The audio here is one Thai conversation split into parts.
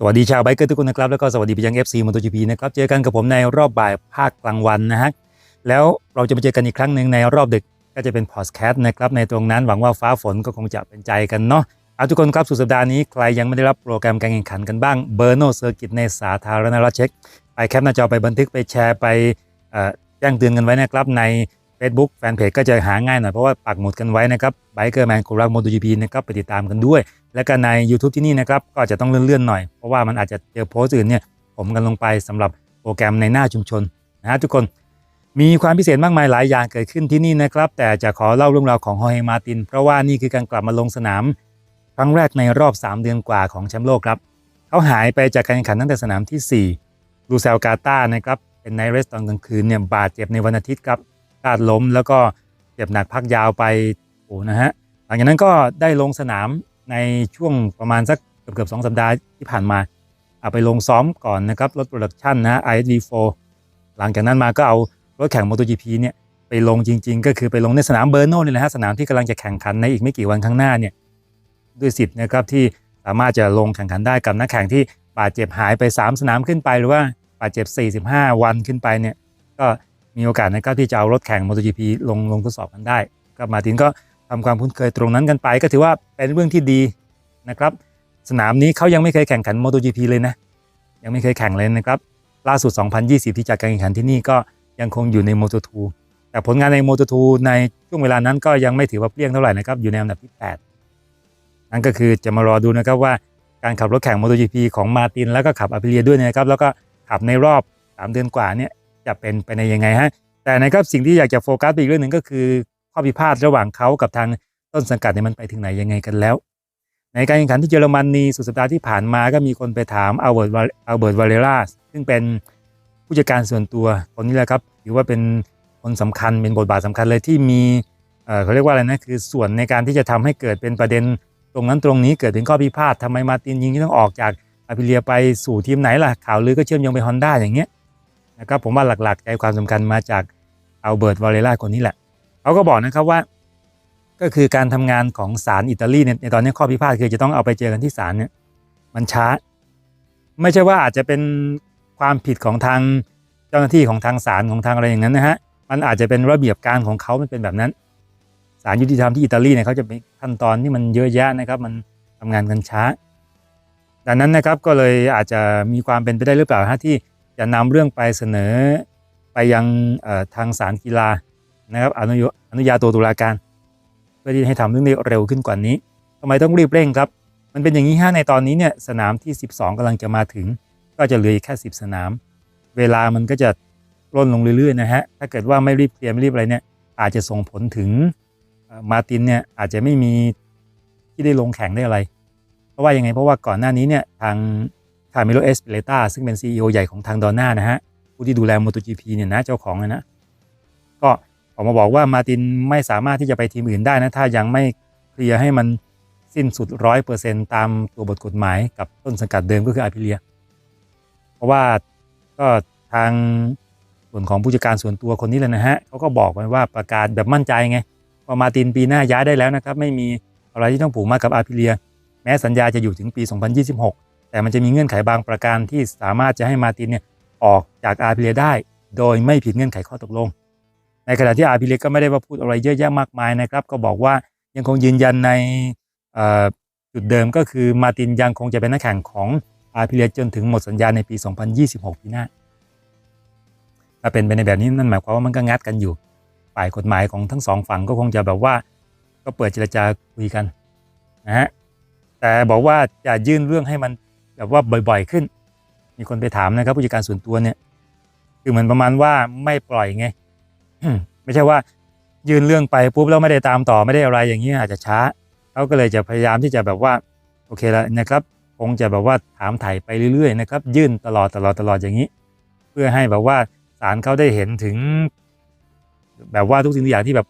สวัสดีชาวไบเกอร์ทุกคนนะครับ แล้วก็สวัสดีไปยัง FC m o t o GP นะครับเจอกันกับผมในรอบบ่ายภาคกลางวันนะฮะแล้วเราจะมาเจอกันอีกครั้งหนึ่งในรอบดึกก็จะเป็นพอดแคสต์นะครับในตรงนั้นหวังว่าฟ้าฝนก็คงจะเป็นใจกันเนาะเอาทุกคนครับสุดสัปดาห์นี้ใครยังไม่ได้รับโปรแกรมการแข่งขันกันบ้างเบอร์โนเซอร์กิตในสาธารณรัฐเช็กไปแคปหน้าจอไปบันทึกไปแชร์ไปแจ้งเตือนกันไว้นะครับใน Facebook แฟนเพจก็จะหาง่ายหน่อยเพราะว่าปักหมุดกันไว้นะครับไบเกอร์แมนกูรักโมโตจีพีนะครับไปติดตามกันด้วย แล้วก็ใน YouTube ที่นี่นะครับก็จะต้องเลื่อนๆหน่อย เพราะว่ามันอาจจะเจอโพสต์อื่นเนี่ยผมกันลงไปสำหรับโปรแกรมในหน้าชุมชนนะฮะทุกคนมีความพิเศษมากมายหลายอย่างเกิดขึ้นที่นี่นะครับ แต่จะขอเล่าเรื่องราวของฮอเฮมาติน เพราะว่านี่คือการกลับมาลงสนาม ครั้งแรกในรอบ 3 เดือนกว่าของแชมป์โลกครับ เขาหายไปจากการแข่งขันตั้งแต่สนามที่4ลูเซลกาตานะครับเป็นไนเรสตอนกลางคืนเนี่ยบาดเจ็บในวันอาทิตย์ครับ พลาดล้ม แล้วก็เจ็บหนักพักยาวไปโอ้นะฮะหลังจากนั้นก็ได้ลงสนามในช่วงประมาณสักเกือบเกือบสองสัปดาห์ที่ผ่านมาเอาไปลงซ้อมก่อนนะครับรถโปรดักชันนะฮะ ISV4 หลังจากนั้นมาก็เอารถแข่ง MotoGP เนี่ยไปลงจริง ๆ ก็คือไปลงในสนามเบอร์โน่นี่แหละฮะสนามที่กำลังจะแข่งขันในอีกไม่กี่วันข้างหน้าเนี่ยด้วยสิทธิ์นะครับที่สามารถจะลงแข่งขันได้กับนักแข่งที่บาดเจ็บหายไป 3 สนามขึ้นไปหรือว่าบาดเจ็บ 45 วันขึ้นไปเนี่ยก็ มีโอกาสนะครับที่จะเอารถแข่ง MotoGP ลงลงทดสอบกันได้ก็มาตินก็ทำความคุ้นเคยตรงนั้นกันไป ก็ถือว่าเป็นเรื่องที่ดีนะครับ สนามนี้เขายังไม่เคยแข่งขัน MotoGP เลยนะ ยังไม่เคยแข่งเลยนะครับ ล่าสุด 2020 ที่จัดการแข่งขันที่นี่ก็ยังคงอยู่ใน Moto2 แต่ผลงานใน Moto2 ในช่วงเวลานั้นก็ยังไม่ถือว่าเปรี้ยงเท่าไหร่นะครับ อยู่ในอันดับที่ 8 นั่นก็คือจะมารอดูนะครับว่าการขับรถแข่ง MotoGP ของมาตินแล้วก็ขับอาพิเลียด้วยนะครับ แล้วก็ขับในรอบ 3 เดือนกว่าเนี่ย จะเป็นไปในยังไงฮะแต่นะครับสิ่งที่อยากจะโฟกัสไปอีกเรื่องหนึ่งก็คือข้อพิพาทระหว่างเขากับทางต้นสังกัดเนี่ยมันไปถึงไหนยังไงกันแล้ว ในการแข่งขันที่เยอรมนีสุดสัปดาห์ที่ผ่านมาก็มีคนไปถามอัลเบิร์ตอัลเบิร์ตวาเลราซึ่งเป็นผู้จัดการส่วนตัวคนนี้แหละครับถือว่าเป็นคนสำคัญเป็นบทบาทสำคัญเลยที่มีเออเขาเรียกว่าอะไรนะคือส่วนในการที่จะทำให้เกิดเป็นประเด็นตรงนั้นตรงนี้เกิดเป็นข้อพิพาททำไมมาตินยิงที่ต้องออกจากอาพิเลียไปสู่ทีมไหนล่ะข่าวลือก็เชื่อมโยงไปฮอนด้าอย่างเงี้ย นะครับผมว่าหลักๆใจความสำคัญมาจากอัลเบิร์ตวาเลราคนนี้แหละเขาก็บอกนะครับว่าก็คือการทำงานของศาลอิตาลีในตอนนี้ข้อพิพาทคือจะต้องเอาไปเจอกันที่ศาลเนี่ยมันช้า ไม่ใช่ว่าอาจจะเป็นความผิดของทางเจ้าหน้าที่ของทางศาลของทางอะไรอย่างนั้นนะฮะมันอาจจะเป็นระเบียบการของเขามันเป็นแบบนั้นศาลยุติธรรมที่อิตาลีเนี่ยเขาจะมีขั้นตอนที่มันเยอะแยะนะครับมันทำงานกันช้า ดังนั้นนะครับก็เลยอาจจะมีความเป็นไปได้หรือเปล่าฮะที่ จะนำเรื่องไปเสนอไปยังทางศาลกีฬานะครับอนุญอนุญาโตตุลาการ เพื่อที่ให้ทำเรื่องนี้เร็วขึ้นกว่านี้ทำไมต้องรีบเร่งครับ มันเป็นอย่างนี้ฮะในตอนนี้เนี่ยสนามที่ 12กำลังจะมาถึง ก็จะเหลือแค่ 10 สนาม เวลามันก็จะร่นลงเรื่อยๆนะฮะถ้าเกิดว่าไม่รีบเตรียมไม่รีบอะไรเนี่ยอาจจะส่งผลถึงมาตินเนี่ยอาจจะไม่มีที่ได้ลงแข่งได้อะไร เพราะว่ายังไงเพราะว่าก่อนหน้านี้เนี่ยทาง คาร์เมโลเอสเปเลตาซึ่งเป็น CEO ใหญ่ของทางดอนน่านะฮะผู้ที่ดูแล MotoGP เนี่ยนะเจ้าของนะก็ออกมาบอกว่ามาตินไม่สามารถที่จะไปทีมอื่นได้นะถ้ายังไม่เคลียร์ให้มันสิ้นสุดร้อยเปอร์เซ็นตามตัวบทกฎหมายกับต้นสังกัดเดิมก็คืออาพิเลีย เพราะว่าก็ทางส่วนของผู้จัดการส่วนตัวคนนี้เลยนะฮะเขาก็บอกไว้ว่าประกาศแบบมั่นใจไงว่ามาตินปีหน้าย้ายได้แล้วนะครับ ไม่มีอะไรที่ต้องผูกมัดกับอาพิเลีย แม้สัญญาจะอยู่ถึงปี 2026 แต่มันจะมีเงื่อนไขบางประการที่สามารถจะให้มาตินเนี่ยออกจากอาพิเลียได้ โดยไม่ผิดเงื่อนไขข้อตกลง ในขณะที่อาร์พิเลกก็ไม่ได้ว่าพูดอะไรเยอะแยะมากมายนะครับ ก็บอกว่ายังคงยืนยันในจุดเดิมก็คือมาตินยังคงจะเป็นนักแข่งของอาร์พิเลจนถึงหมดสัญญาในปี 2026 ปีหน้าถ้าเป็นไปในแบบนี้นั่นหมายความว่ามันก็งัดกันอยู่ ฝ่ายกฎหมายของทั้งสองฝั่งก็คงจะแบบว่าก็เปิดเจรจาคุยกันนะฮะแต่บอกว่าจะยื่นเรื่องให้มัน แบบว่าบ่อยๆขึ้น มีคนไปถามนะครับ ผู้จัดการส่วนตัวเนี่ย คือเหมือนประมาณว่าไม่ปล่อยไงไม่ใช่ว่ายืนเรื่องไปปุ๊บแล้วไม่ได้ตามต่อไม่ได้อะไรอย่างนี้อาจจะช้าเขาก็เลยจะพยายามที่จะแบบว่า โอเคแล้วนะครับ คงจะแบบว่าถามไถ่ไปเรื่อยๆนะครับ ยื่นตลอดตลอดตลอดอย่างนี้ เพื่อให้แบบว่าศาลเขาได้เห็นถึง แบบว่าทุกสิ่งทุกอย่างที่แบบ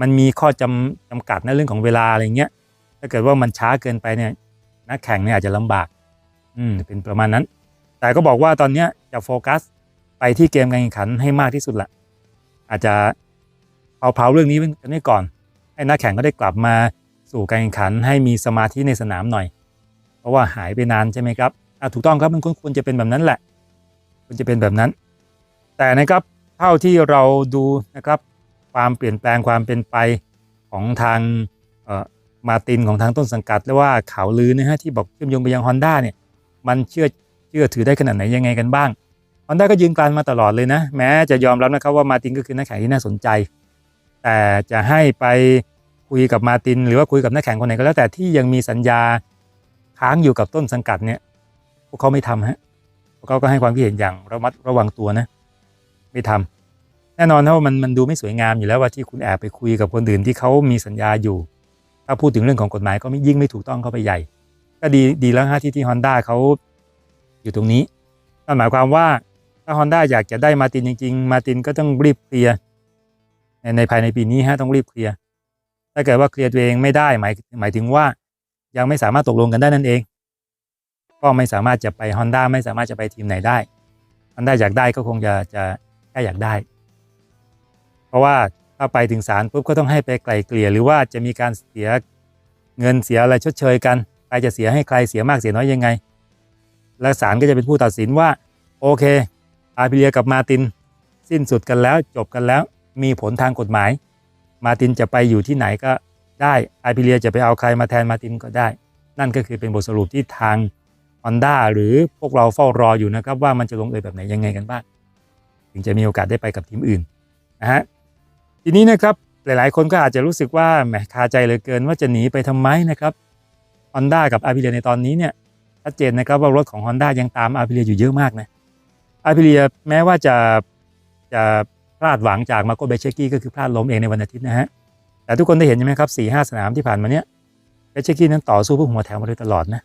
มันมีข้อจำจำกัดในเรื่องของเวลาอะไรเงี้ยถ้าเกิดว่ามันช้าเกินไปเนี่ยนักแข่งเนี่ยอาจจะลำบาก อืมเป็นประมาณนั้น แต่ก็บอกว่าตอนเนี้ยจะโฟกัสไปที่เกมการแข่งขันให้มากที่สุดแหละอาจจะเผาเรื่องนี้กันไว้ก่อน ให้นักแข่งก็ได้กลับมาสู่การแข่งขันให้มีสมาธิในสนามหน่อย เพราะว่าหายไปนานใช่ไหมครับอะถูกต้องครับมันควรจะเป็นแบบนั้นแหละควรจะเป็นแบบนั้น แต่นะครับเท่าที่เราดูนะครับความเปลี่ยนแปลงความเป็นไปของทางมาตินของทางต้นสังกัด และว่าข่าวลือนะฮะที่บอกเชื่อมโยงไปยังฮอนด้าเนี่ย มันเชื่อเชื่อถือได้ขนาดไหนยังไงกันบ้างฮอนด้าก็ยืนกรานมาตลอดเลยนะ แม้จะยอมรับนะครับว่ามาตินก็คือนักแข่งที่น่าสนใจ แต่จะให้ไปคุยกับมาติน หรือว่าคุยกับนักแข่งคนไหนก็แล้วแต่ที่ยังมีสัญญาค้างอยู่กับต้นสังกัดเนี่ยพวกเขาไม่ทำฮะพวกเขาก็ให้ความคิดเห็นอย่างระมัดระวังตัวนะไม่ทำแน่นอนนะว่ามันมันดูไม่สวยงามอยู่แล้วว่าที่คุณแอบไปคุยกับคนอื่นที่เขามีสัญญาอยู่ ถ้าพูดถึงเรื่องของกฎหมายก็ไม่ยิ่งไม่ถูกต้องเข้าไปใหญ่ ก็ดีดีแล้วฮะที่ที่ฮอนด้าเขาอยู่ตรงนี้นั่นหมายความว่าถ้าฮอนด้าอยากจะได้มาตินจริง ๆ มาตินก็ต้องรีบเคลียร์ในในภายในปีนี้ฮะต้องรีบเคลียร์ถ้าเกิดว่าเคลียร์ตัวเองไม่ได้หมายหมายถึงว่ายังไม่สามารถตกลงกันได้นั่นเอง ก็ไม่สามารถจะไปฮอนด้าไม่สามารถจะไปทีมไหนได้ฮอนด้าอยากได้ก็คงจะจะแค่อยากได้ เพราะว่าถ้าไปถึงศาลปุ๊บก็ต้องให้ไปไกลเกลี่ยหรือว่าจะมีการเสียเงินเสียอะไรชดเชยกัน รจะเสียให้ใครเสียมากเสียน้อยยังไง และศาลก็จะเป็นผู้ตัดสินว่า โอเค อาพิเลียกับมาติน สิ้นสุดกันแล้วจบกันแล้วมีผลทางกฎหมาย มาตินจะไปอยู่ที่ไหนก็ได้อาพิเลียจะไปเอาใครมาแทนมาตินก็ได้ นั่นก็คือเป็นบทสรุปที่ทาง Honda หรือพวกเราเฝ้ารออยู่นะครับ ว่ามันจะลงเอยแบบไหนยังไงกันบ้างถึงจะมีโอกาสได้ไปกับทีมอื่นนะฮะทีนี้นะครับหลายๆ คนก็อาจจะรู้สึกว่าแหมคาใจเหลือเกินว่าจะหนีไปทำไมนะครับ Honda กับ a p r i l i a ในตอนนี้เนี่ยชัดเจนนะครับว่ารถของ Honda ยังตาม a p r i l i a อยู่เยอะมากนะ a p r i l i a แม้ว่าจะจะพลาดหวังจากมาโกเบเชกี้ก็คือพลาดล้มเองในวันอาทิตย์นะฮะแต่ทุกคนได้เห็นใช่ไหมครับสี่ห้าสนามที่ผ่านมาเนี้ยเบเชกี้นั้นต่อสู้เพื่อหัวแถวมาโดยตลอดนะ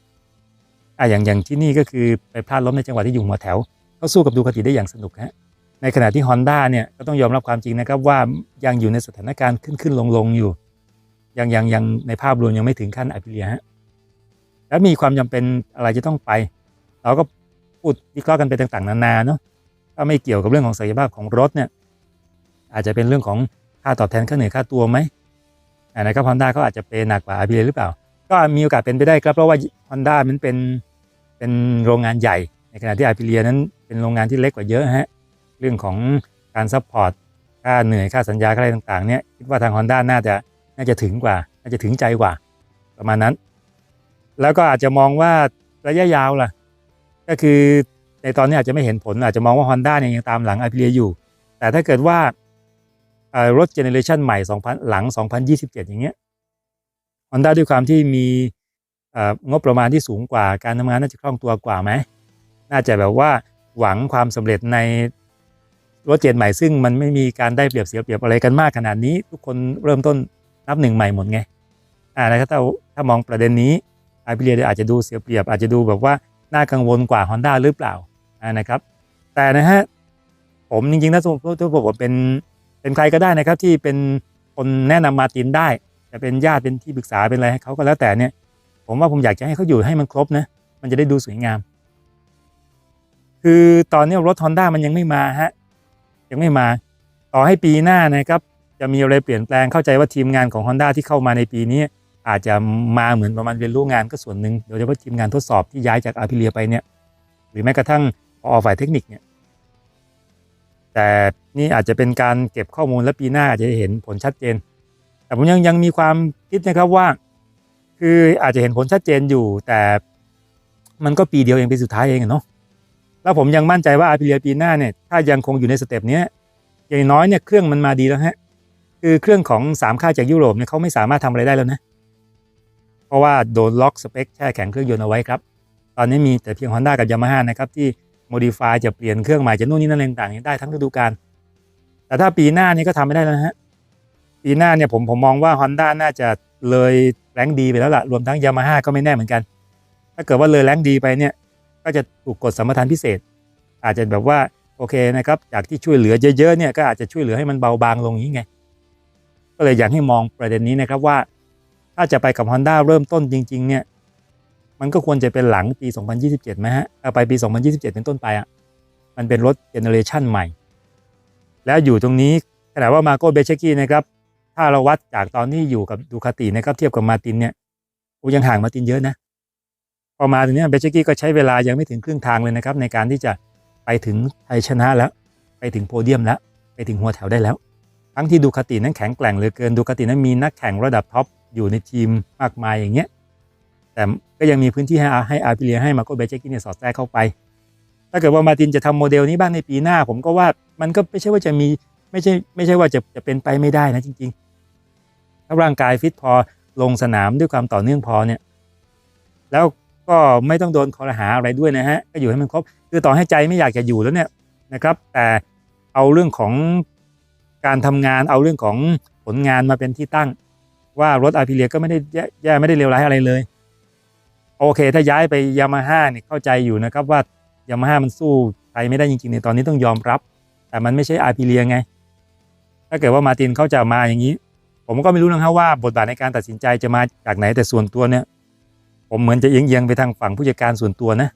อะอย่างอย่างที่นี่ก็คือไปพลาดล้มในจังหวะที่อยู่หัวแถวเขาสู้กับดูคาติได้อย่างสนุกฮะในขณะที่ Honda เนี่ยก็ต้องยอมรับความจริงนะครับว่ายังอยู่ในสถานการณ์ขึ้นขึ้นลงลงอยู่ยังยังยังในภาพรวมยังไม่ถึงขั้นอภิเลียฮะ แล้วมีความจำเป็นอะไรจะต้องไป เราก็พูดวิเคราะห์กันไปต่างๆ นานาเนาะถ้าไม่เกี่ยวกับเรื่องของศักยภาพของรถเนี่ย อาจจะเป็นเรื่องของค่าตอบแทนค่าเหนื่อยค่าตัวไหมอ่านะครับ Honda เขาอาจจะเป็นหนักกว่าอภิเลยหรือเปล่า ก็มีโอกาสเป็นไปได้ครับเพราะว่า Honda มันเป็นเป็นโรงงานใหญ่ ในขณะที่อาพิเลียนั้นเป็นโรงงานที่เล็กกว่าเยอะฮะเรื่องของการซัพพอร์ตค่าเหนื่อยค่าสัญญาค่าอะไรต่างๆเนี่ยคิดว่าทาง Honda น่าจะน่าจะถึงกว่า น่าจะถึงใจกว่า ประมาณนั้น แล้วก็อาจจะมองว่าระยะยาวล่ะ ก็คือในตอนนี้อาจจะไม่เห็นผล อาจจะมองว่า Honda เนี่ยยังตามหลังอพิเลียอยู่ แต่ถ้าเกิดว่ารถเจเนเรชันใหม่ 2000 หลัง 2027 อย่างเงี้ย Honda ด้วยความที่มีเอ่องบประมาณที่สูงกว่าการทำงานน่าจะคล่องตัวกว่าไหม น่าจะแบบว่าหวังความสำเร็จในรถเจนใหม่ซึ่งมันไม่มีการได้เปรียบเสียเปรียบอะไรกันมากขนาดนี้ ทุกคนเริ่มต้นนับหนึ่งใหม่หมดไงอ่านะครับถ้าถ้ามองประเด็นนี้ อพิเลียอาจจะดูเสียเปรียบอาจจะดูแบบว่าน่ากังวลกว่า Honda หรือเปล่านะครับ แต่นะฮะผมจริงๆถ้าสมมติว่าผมเป็นเป็นใครก็ได้นะครับที่เป็นคนแนะนำมาตินได้ จะเป็นญาติเป็นที่ปรึกษาเป็นอะไรให้เขาก็แล้วแต่เนี่ย ผมว่าผมอยากจะให้เขาอยู่ให้มันครบนะมันจะได้ดูสวยงาม คือตอนนี้รถ Honda มันยังไม่มาฮะยังไม่มา ต่อให้ปีหน้านะครับ จะมีอะไรเปลี่ยนแปลงเข้าใจว่าทีมงานของ Honda ที่เข้ามาในปีนี้ อาจจะมาเหมือนประมาณเรียนรู้งานก็ส่วนหนึ่งโดยเฉพาะทีมงานทดสอบที่ย้ายจากอาพิเลียไปเนี่ยหรือแม้กระทั่งพอฝ่ายเทคนิคเนี่ยแต่นี่อาจจะเป็นการเก็บข้อมูลและปีหน้าอาจจะเห็นผลชัดเจน แต่ผมยังยังมีความคิดนะครับว่า คืออาจจะเห็นผลชัดเจนอยู่ แต่มันก็ปีเดียวเองปีสุดท้ายเองเนาะแล้วผมยังมั่นใจว่าอาพิเลียปีหน้าเนี่ยถ้ายังคงอยู่ในสเต็ปนี้อย่างน้อยเนี่ยเครื่องมันมาดีแล้วฮะคือเครื่องของสามค่าจากยุโรปเนี่ยเขาไม่สามารถทำอะไรได้แล้วนะ เพราะว่าโดนล็อกสเปคแช่แข็งเครื่องยนต์เอาไว้ครับ ตอนนี้มีแต่เพียง Honda กับ Yamaha นะครับที่โมดิฟายจะเปลี่ยนเครื่องใหม่จะนู่นนี่นั่นต่างๆได้ทั้งฤดูกาลแต่ถ้าปีหน้านี่ก็ทำไม่ได้แล้วนะฮะปีหน้าเนี่ยผมผมมองว่า Honda น่าจะเลยแรงดีไปแล้วล่ะรวมทั้งยามาฮ่าก็ไม่แน่เหมือนกัน ถ้าเกิดว่าเลยแรงดีไปเนี่ยก็จะถูกกดสัมปทานพิเศษ อาจจะแบบว่าโอเคนะครับจากที่ช่วยเหลือเยอะๆเนี่ยก็อาจจะช่วยเหลือให้มันเบาบางลงอย่างนี้ไงก็เลยอยากให้มองประเด็นนี้นะครับว่า ถ้าจะไปกับ Honda เริ่มต้นจริง ๆ เนี่ย มันก็ควรจะเป็นหลังปี 2027ไหมฮะเอาไปปี 2027 เป็นต้นไปอะ มันเป็นรถเจเนอเรชันใหม่ แล้วอยู่ตรงนี้ขณะว่ามาโกเบเชกี้นะครับ ถ้าเราวัดจากตอนที่อยู่กับดูคาตินะครับ เทียบกับมาตินเนี่ยโอ้ยังห่างมาตินเยอะนะ พอมาตรงเนี้เบเชกี้ก็ใช้เวลายังไม่ถึงครึ่งทางเลยนะครับ ในการที่จะไปถึงชัยชนะแล้ว ไปถึงโพเดียมแล้ว ไปถึงหัวแถวได้แล้ว ทั้งที่ดูคาตินั้นแข็งแกร่งเหลือเกินดูคาตินั้นมีนักแข่งระดับท็อป อยู่ในทีมมากมายอย่างเงี้ย แต่ก็ยังมีพื้นที่ให้อาให้อาร์พิเลียให้มาโกเบเชกี้เนี่ยสอดแทรกเข้าไป ถ้าเกิดว่ามาตินจะทำโมเดลนี้บ้างในปีหน้า ผมก็ว่ามันก็ไม่ใช่ว่าจะมีไม่ใช่ไม่ใช่ว่าจะจะเป็นไปไม่ได้นะจริง ๆ ถ้าร่างกายฟิตพอลงสนามด้วยความต่อเนื่องพอเนี่ย แล้วก็ไม่ต้องโดนคอรหาอะไรด้วยนะฮะ ก็อยู่ให้มันครบ คือต่อให้ใจไม่อยากจะอยู่แล้วเนี่ยนะครับ แต่เอาเรื่องของการทำงานเอาเรื่องของผลงานมาเป็นที่ตั้ง ว่ารถอาพิเลียก็ไม่ได้แย่ไม่ได้เลวร้ายอะไรเลย โอเค ถ้าย้ายไปยามาฮ่าเนี่ยเข้าใจอยู่นะครับว่ายามาฮ่ามันสู้ใครไม่ได้จริงๆในตอนนี้ต้องยอมรับ แต่มันไม่ใช่อาร์พิเลียไง ถ้าเกิดว่ามาตินเขาจะมาอย่างนี้ ผมก็ไม่รู้นะครับว่าบทบาทในการตัดสินใจจะมาจากไหนแต่ส่วนตัวเนี่ย ผมเหมือนจะเอียงๆไปทางฝั่งผู้จัดการส่วนตัวนะ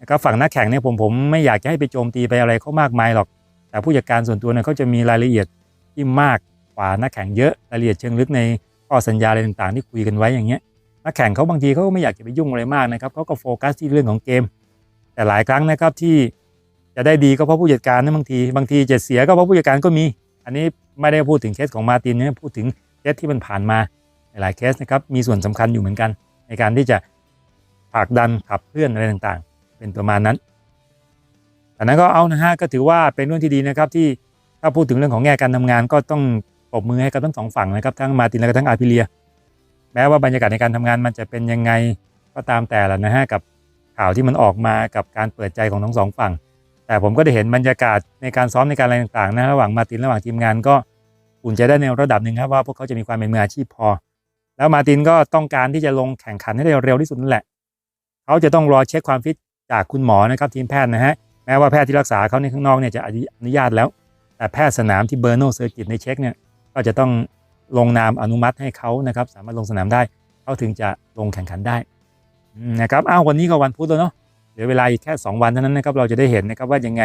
นะครับฝั่งนักแข่งเนี่ยผมผมไม่อยากจะให้ไปโจมตีไปอะไรเขามากมายหรอก แต่ผู้จัดการส่วนตัวเนี่ยเขาจะมีรายละเอียดที่มากกว่านักแข่งเยอะรายละเอียดเชิงลึกใน ข้อสัญญาอะไรต่างๆ ที่คุยกันไว้อย่างเงี้ยนักแข่งเขาบางทีเขาก็ไม่อยากจะไปยุ่งอะไรมากนะครับเขาก็โฟกัสที่เรื่องของเกม แต่หลายครั้งนะครับที่จะได้ดีก็เพราะผู้จัดการนะบางที บางทีจะเสียก็เพราะผู้จัดการก็มี อันนี้ไม่ได้พูดถึงเคสของมาตินนะพูดถึงเคสที่มันผ่านมาหลายเคสนะครับมีส่วนสำคัญอยู่เหมือนกัน ในการที่จะผลักดันขับเคลื่อนอะไรต่างๆ เป็นประมาณนั้นแต่นั้นก็เอานะฮะก็ถือว่าเป็นเรื่องที่ดีนะครับที่ถ้าพูดถึงเรื่องของแง่การทำงานก็ต้อง ปรบมือให้กับทั้งสองฝั่งนะครับทั้งมาตินและทั้งอาพิเลีย แม้ว่าบรรยากาศในการทำงานมันจะเป็นยังไงก็ตามแต่ละนะฮะกับข่าวที่มันออกมากับการเปิดใจของทั้งสองฝั่ง แต่ผมก็ได้เห็นบรรยากาศในการซ้อมในการอะไรต่างๆนะระหว่างมาตินระหว่างทีมงานก็อุ่นใจได้ในระดับหนึ่งครับว่าพวกเขาจะมีความเป็นมืออาชีพพอ แล้วมาตินก็ต้องการที่จะลงแข่งขันให้ได้เร็วที่สุดนั่นแหละ เขาจะต้องรอเช็คความฟิตจากคุณหมอนะครับทีมแพทย์นะฮะแม้ว่าแพทย์ที่รักษาเขาในข้างนอกเนี่ยจะอนุญาตแล้ว แต่แพทย์สนามที่เบอร์โนเซอร์กิตในเช็คเนี่ย ก็จะต้องลงนามอนุมัติให้เขานะครับ สามารถลงสนามได้เขาถึงจะลงแข่งขันได้นะครับอ้าววันนี้ก็วันพุธแล้วเนาะเหลือเวลาอีกแค่ 2 วันเท่านั้นนะครับเราจะได้เห็นนะครับว่ายังไง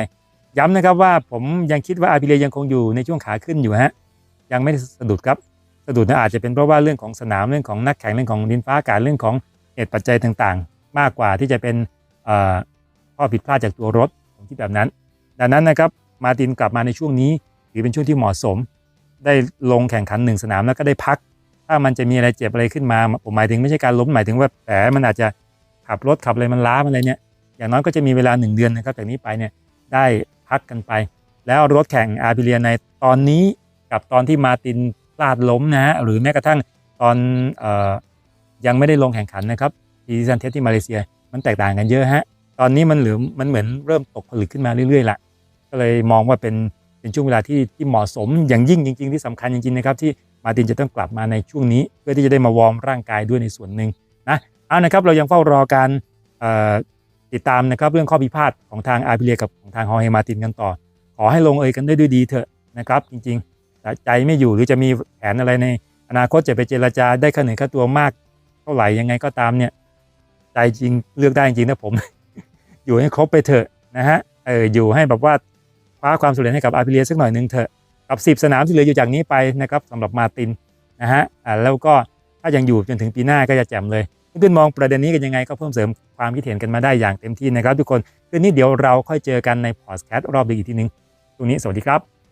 ย้ำนะครับว่าผมยังคิดว่าอาร์พิเลยังคงอยู่ในช่วงขาขึ้นอยู่ฮะยังไม่สะดุดครับสะดุดนะอาจจะเป็นเพราะว่าเรื่องของสนามเรื่องของนักแข่งเรื่องของดินฟ้าอากาศเรื่องของเหตุปัจจัยต่างๆ มากกว่าที่จะเป็นเอ่อข้อผิดพลาดจากตัวรถผมคิดแบบนั้น ดังนั้นนะครับมาตินกลับมาในช่วงนี้ถือเป็นช่วงที่เหมาะสม ได้ลงแข่งขันหนึ่งสนามแล้วก็ได้พัก ถ้ามันจะมีอะไรเจ็บอะไรขึ้นมาผมหมายถึงไม่ใช่การล้มหมายถึงว่าแผลมันอาจจะขับรถขับอะไรมันล้ามันอะไรเนี่ยอย่างน้อยก็จะมีเวลาหนึ่งเดือนนะครับจากนี้ไปเนี่ยได้พักกันไป แล้วรถแข่งอาร์บิเลียในตอนนี้กับตอนที่มาตินพลาดล้มนะฮะหรือแม้กระทั่งตอนออยังไม่ได้ลงแข่งขันนะครับดีซันเทสที่มาเลเซียมันแตกต่างกันเยอะฮะตอนนี้มันเหลือมันเหมือนเริ่มตกผลึกขึ้นมาเรื่อยๆละก็เลยมองว่าเป็น เป็นช่วงเวลาที่ที่เหมาะสมอย่างยิ่งจริง ๆ ที่สำคัญจริงๆนะครับที่มาตินจะต้องกลับมาในช่วงนี้ เพื่อที่จะได้มาวอร์มร่างกายด้วยในส่วนหนึ่งนะเอานะครับเรายังเฝ้ารอการติดตามนะครับเรื่องข้อพิพาทของทางอาร์บิเลียกับของทางฮอเฮมาตินกันต่อ ขอให้ลงเอยกันได้ด้วยดีเถอะนะครับจริงๆแต่ใจไม่อยู่หรือจะมีแผนอะไรในอนาคตจะไปเจรจาได้ค่าเหนื่อยค่าตัวมาก เท่าไหร่ยังไงก็ตามเนี่ยใจจริงเลือกได้จริงนะผม อยู่ให้ครบไปเถอะนะฮะเอออยู่ให้แบบว่า คว้าความสำเร็จให้กับอาร์พิเลียสักหน่อยหนึ่งเถอะกับ 10 สนามที่เหลืออยู่จากนี้ไปนะครับสำหรับมาตินนะฮะอ่าแล้วก็ถ้ายังอยู่จนถึงปีหน้าก็จะแจ่มเลยเพื่อนๆมองประเด็นนี้กันยังไงก็เพิ่มเสริมความคิดเห็นกันมาได้อย่างเต็มที่นะครับ ทุกคนคืนนี้เดี๋ยวเราค่อยเจอกันในพอดแคสต์รอบดึกอีกทีหนึงตรงนี้สวัสดีครับ